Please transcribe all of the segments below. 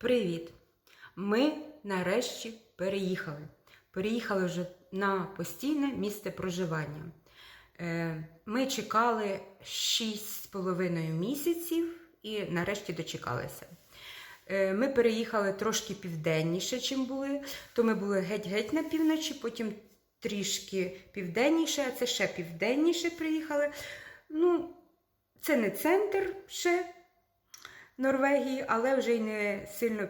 Привіт! Ми нарешті переїхали. Переїхали вже на постійне місце проживання. Е, Ми чекали 6,5 місяців і нарешті дочекалися. Е, Ми переїхали трошки південніше, чим були. То ми були геть-геть на півночі, потім трішки південніше, а це ще південніше приїхали. Ну, це не центр ще Норвегії, але вже й не сильно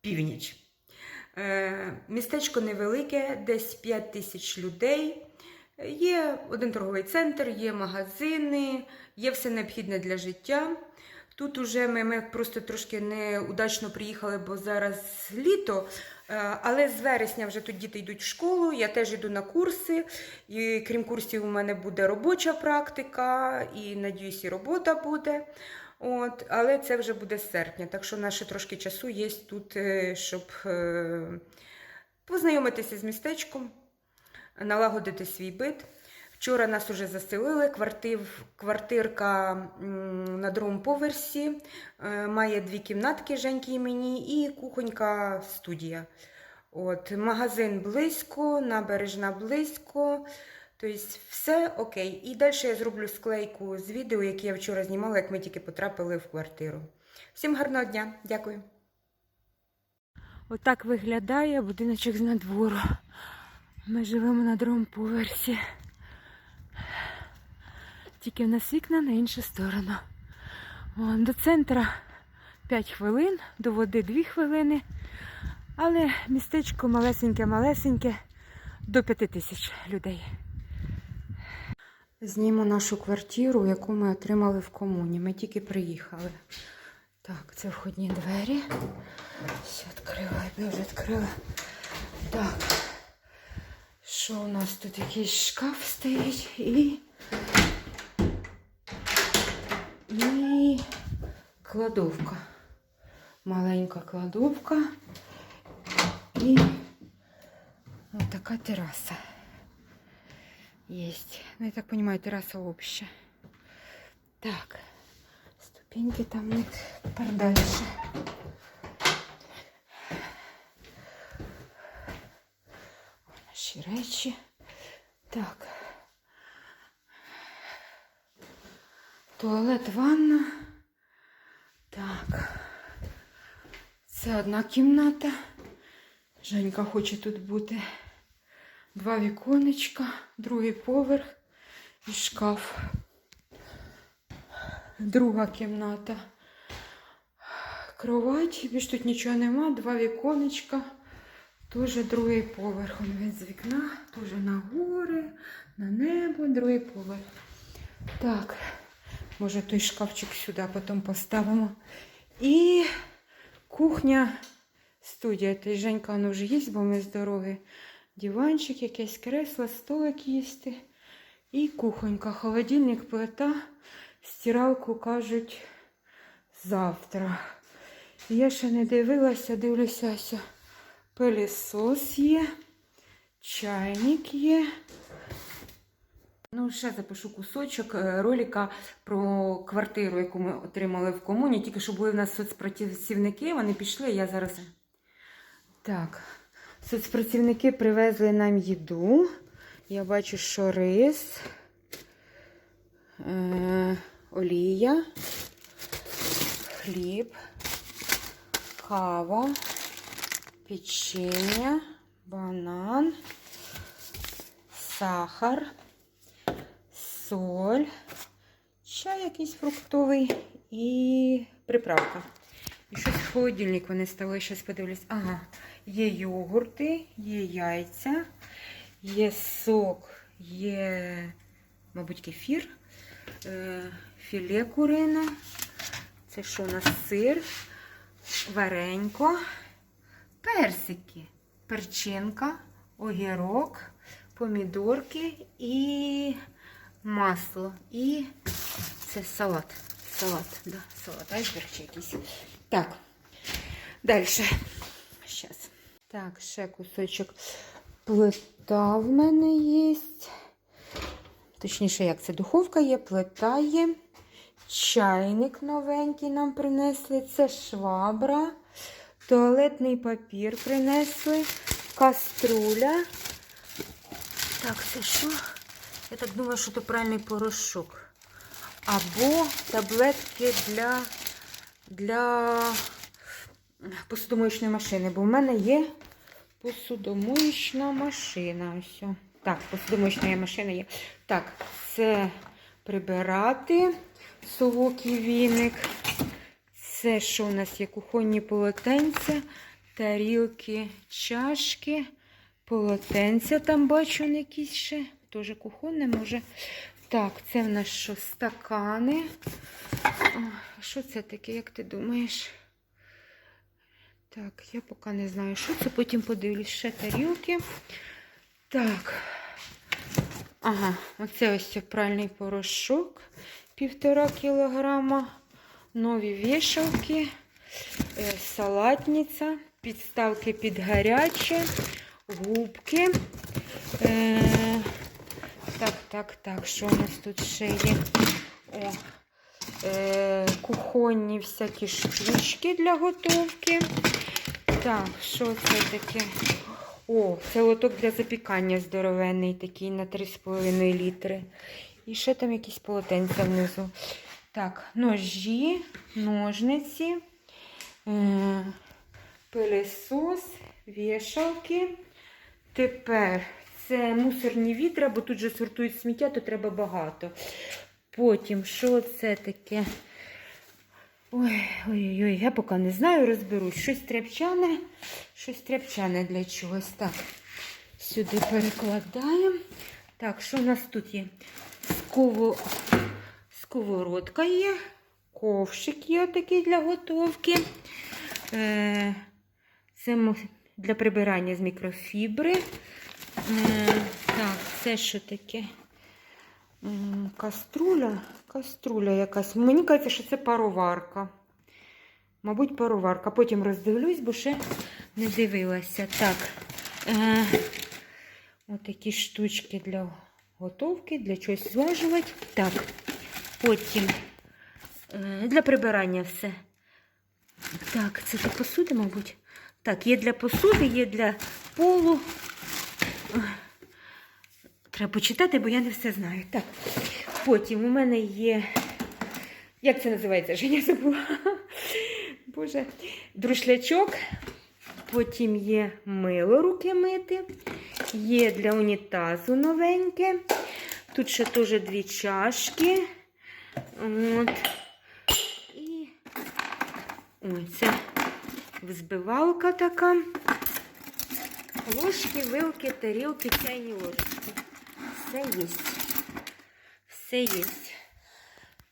північ. Е, містечко невелике, десь 5 тисяч людей. Є один торговий центр, є магазини, є все необхідне для життя. Тут уже ми, ми просто трошки неудачно приїхали, бо зараз літо. Е, Але з вересня вже тут діти йдуть в школу, я теж йду на курси. І крім курсів, у мене буде робоча практика, і надіюсь, і робота буде. От, але це вже буде з серпня, так що наше трошки часу є тут, е, щоб е, познайомитися з містечком, налагодити свій бит. Вчора нас уже заселили. Квартир, квартирка на другому поверсі е, має дві кімнатки Женьки і мені, і кухонька студія. От, магазин близько, набережна близько. Тобто все окей. І далі я зроблю склейку з відео, яке я вчора знімала, як ми тільки потрапили в квартиру. Всім гарного дня, дякую. Отак виглядає будиночок з надвору. Ми живемо на другому поверсі. Тільки в нас вікна на іншу сторону. Вон, до центра 5 хвилин, до води 2 хвилини. Але містечко малесеньке-малесеньке, до 5 тисяч людей. Знімо нашу квартиру, яку ми отримали в комуні. Ми тільки приїхали. Так, це входні двері. Все відкрила, я вже відкрила. Так. Що у нас тут якийсь шкаф стоїть і. І кладовка. Маленька кладовка. І ось така тераса. Есть. Ну, я так понимаю, терраса общая. Так. Ступеньки там нет. Тепер дальше. Наші речі. Так. Туалет, ванна. Так. Це одна кімната. Женька хоче тут бути. Два віконечка, другий поверх і шкаф. Друга кімната. Кровать, більш тут нічого нема, два віконечка. Теж другий поверх. Він з вікна, теж на гори, на небо, другий поверх. Так, може той шкафчик сюди потім поставимо. І кухня, студія. Й Женька воно вже є, бо ми з дороги. Диванчик, якесь кресло, столик їсти. І кухонька, холодильник, плита, стиралку кажуть завтра. Я ще не дивилася, дивлюся, ось пилісос є, чайник є. Ну, ще запишу кусочок е, ролика про квартиру, яку ми отримали в комуні. Тільки що були в нас соцпрацівники, вони пішли, я зараз. Так. Соцпрацівники привезли нам їду. Я бачу, що рис, е, олія, хліб, кава, печення, банан, сахар, соль, чай якийсь фруктовий і приправка. І щось в холодильник вони стали, щось подивлюсь. Ага. Є йогурти, є яйця, є сок, є, мабуть, кефір, е, філе курине. Це що у нас сир, варенько, персики, перчинка, огірок, помідорки і масло. І це салат. Салат, да, салат, айсберг чи якийсь. Так, далі. Так, ще кусочок плита в мене є. Точніше, як це духовка є, плита є. Чайник новенький нам принесли. Це швабра. туалетний папір принесли, каструля. Так, це що? Я так думаю, що це пральний порошок. Або таблетки для, для посудомоєчної машини, бо в мене є посудомоєчна машина. Ось. Так, посудомоєчна машина є. Так, це прибирати совок віник. Це що у нас є? Кухонні полотенця, тарілки, чашки, полотенця там бачу якісь ще. Теж кухонне може. Так, це в нас що? Стакани. О, що це таке, як ти думаєш? Так, я поки не знаю, що це, потім подивлюсь ще тарілки. Так. Ага, оце ось пральний порошок півтора кілограма. Нові вішалки, е, салатниця, підставки під гаряче, губки. Е, так, так, так, що у нас тут ще є? О, е, кухонні всякі штучки для готовки. Так, що це таке? О, це лоток для запікання здоровенний, такий на 3,5 літри. І ще там якісь полотенця внизу. Так, ножі, ножниці, е, пилесос, вішалки. Тепер це мусорні відра, бо тут же сортують сміття, то треба багато. Потім, що це таке? Ой, ой-ой, я поки не знаю, розберусь. Щось тряпчане, щось тряпчане для чогось. Так, сюди перекладаємо. Так, що у нас тут є? Сково... Сковородка є, ковшик є такий для готовки. Е, Це для прибирання з мікрофібри. Е, Так, це що таке? Каструля. Каструля якась. Мені кажеться, що це пароварка. Мабуть, пароварка. Потім роздивлюсь, бо ще не дивилася. Так. Е, Отакі штучки для готовки, для чогось зважувати. Так. Потім е, для прибирання все. Так, це для посуди, мабуть. Так, є для посуди, є для полу. Треба почитати, бо я не все знаю. Так, потім у мене є. Як це називається? Женя забула. Боже, друшлячок. Потім є мило руки мити. Є для унітазу новеньке. Тут ще теж дві чашки. От. І ой, це взбивалка така. Ложки, вилки, тарілки, чайні ложки. Все є. Все є.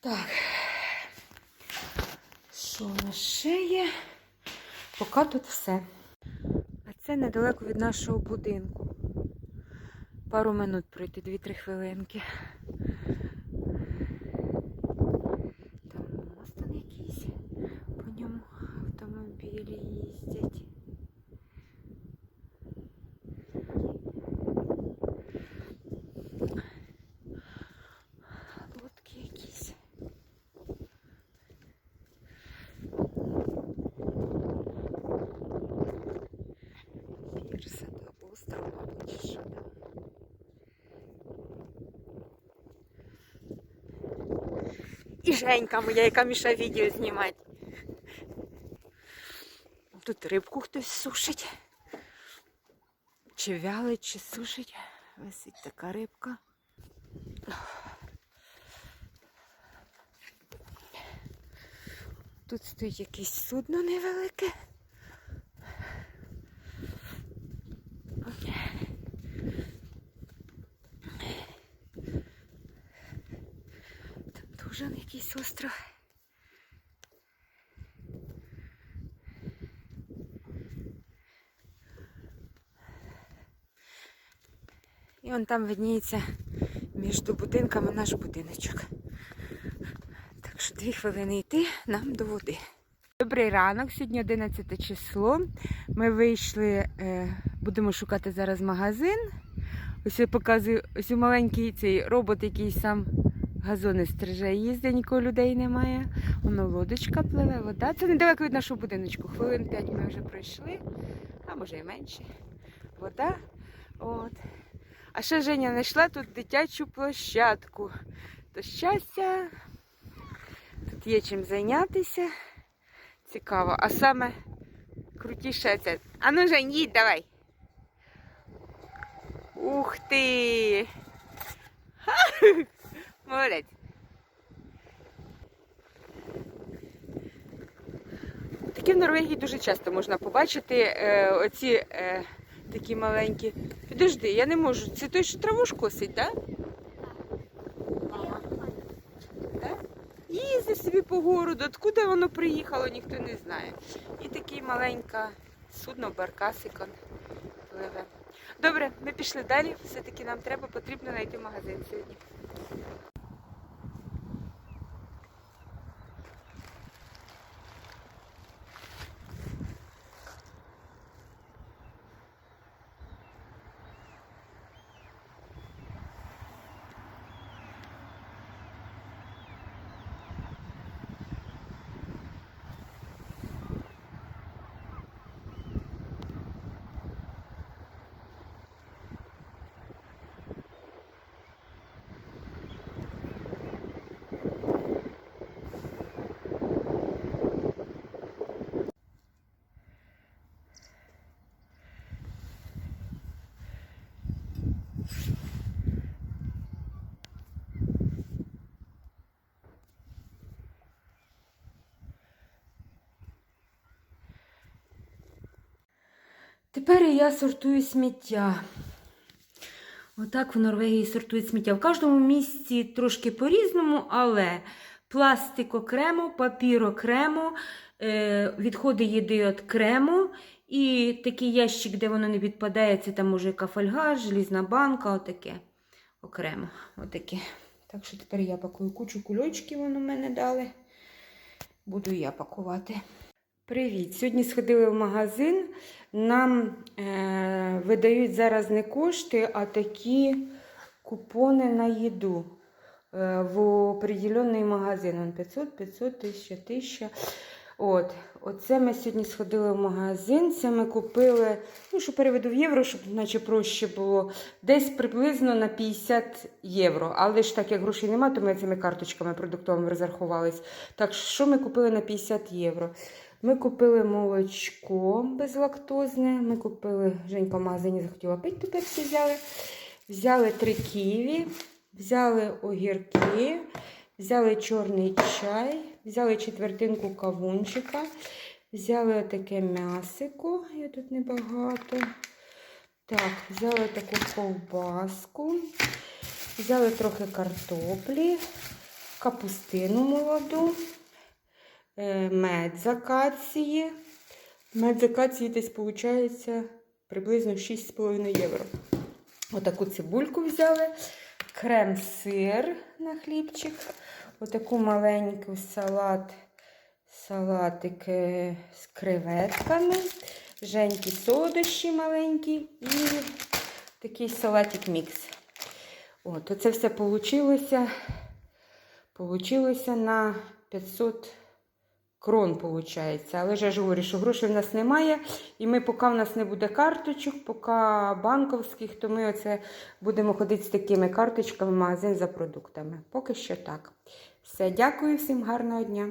Так. Що у нас ще є? Поки тут все. А це недалеко від нашого будинку. Пару минут пройти, 2-3 хвилинки. Там мост там якийсь. По ньому автомобілі їздять. Лодки якісь. Пірс, або там. І Женька моя, яка мішає відео знімати. Тут рибку хтось сушить. Чи вялить, чи сушить. Висить така рибка. Тут стоїть якесь судно невелике. Там дуже якийсь остров. І вон там видніється між будинками наш будиночок. Так що дві хвилини йти нам до води. Добрий ранок, сьогодні 11 число. Ми вийшли, е, будемо шукати зараз магазин. Ось я показую ось маленький цей робот, який сам газони стриже їзденько, людей немає. Воно лодочка пливе, вода. Це недалеко від нашого будиночку. Хвилин 5 ми вже пройшли, а може і менше. Вода. От. А ще Женя знайшла тут дитячу площадку. То щастя, тут є чим зайнятися. Цікаво. А саме крутіше це. А ну Жень, їдь давай. Ух ти! Молодець. Такі в Норвегії дуже часто можна побачити е, оці е, такі маленькі. Підожди, я не можу. Це той, що траву ж косить, так? Да? Собі по городу, откуда воно приїхало, ніхто не знає. І такий маленька судно, баркасикон пливе. Добре, ми пішли далі. Все-таки нам треба, потрібно знайти магазин сьогодні. Тепер я сортую сміття. Отак в Норвегії сортують сміття. В кожному місці трошки по-різному, але пластик окремо, папір окремо, е, відходи їди окремо. І такий ящик, де воно не відпадає, це там може яка желізна банка, отаке окремо. Отаке. Так що тепер я пакую кучу кульочків, воно мене дали. Буду я пакувати. Привіт! Сьогодні сходили в магазин. Нам е, видають зараз не кошти, а такі купони на їду е, в определенний магазин. Он 500, 500, 1000, 1000. От, оце ми сьогодні сходили в магазин. Це ми купили, ну, що переведу в євро, щоб наче проще було. Десь приблизно на 50 євро. Але ж так як грошей немає, то ми цими карточками продуктовими розрахувались. Так що ми купили на 50 євро? Ми купили молочко безлактозне. Ми купили, Женька в магазині захотіла пити, всі взяли. Взяли три ківі, взяли огірки, взяли чорний чай, взяли четвертинку кавунчика, взяли таке м'ясико, я тут небагато. Так, взяли таку ковбаску, взяли трохи картоплі, капустину молоду. Е, мед з акації. Мед з акації десь виходить приблизно 6,5 євро. Отаку цибульку взяли, крем-сир на хлібчик, отаку маленьку салат, салатик е, з креветками, женькі солодощі маленькі і такий салатик мікс. От, оце все вийшло, получилося на 500 крон, виходить. Але ж я ж говорю, що грошей в нас немає. І ми, поки в нас не буде карточок, поки банковських, то ми оце будемо ходити з такими карточками в магазин за продуктами. Поки що так. Все, дякую всім, гарного дня.